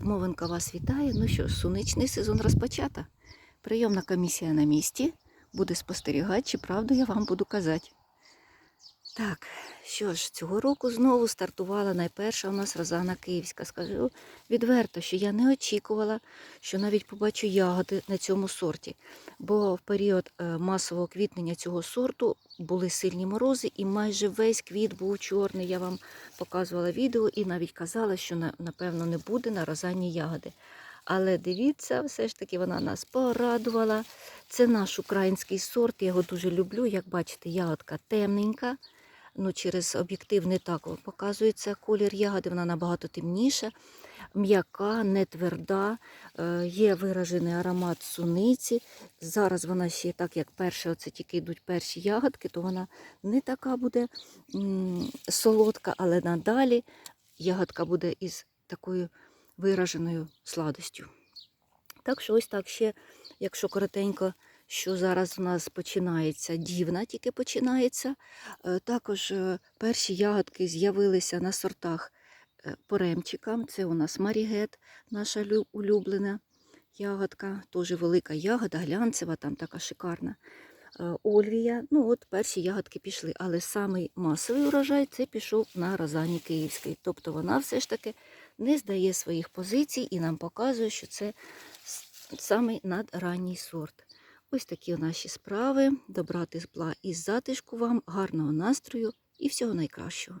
Мовинка вас вітає. Ну що, сонячний сезон розпочата. Прийомна комісія на місці. Буде спостерігати, чи правду я вам буду казати. Так, що ж, цього року знову стартувала найперша у нас Розана Київська. Скажу відверто, що я не очікувала, що навіть побачу ягоди на цьому сорті. Бо в період е, масового квітнення цього сорту були сильні морози, і майже весь квіт був чорний. Я вам показувала відео і навіть казала, що напевно не буде на розанні ягоди. Але дивіться, все ж таки вона нас порадувала. Це наш український сорт, я його дуже люблю. Як бачите, ягодка темненька. Ну, через об'єктив не так показується колір ягоди, вона набагато темніша, м'яка, не тверда, е, є виражений аромат суниці. Зараз вона ще так, як перше, оце тільки йдуть перші ягодки, то вона не така буде солодка, але надалі ягодка буде із такою вираженою сладостю. Так що ось так ще, якщо коротенько, що зараз у нас починається, дівна тільки починається. Е, Також е, перші ягодки з'явилися на сортах е, по ремчикам. Це у нас Марігет, наша улюблена ягодка, теж велика ягода, глянцева, там така шикарна. Ольвія, ну от перші ягодки пішли, але самий масовий урожай це пішов на Розані Київській. Тобто вона все ж таки не здає своїх позицій і нам показує, що це самий надранній сорт. Ось такі наші справи. Добра тепла і затишку вам, гарного настрою і всього найкращого.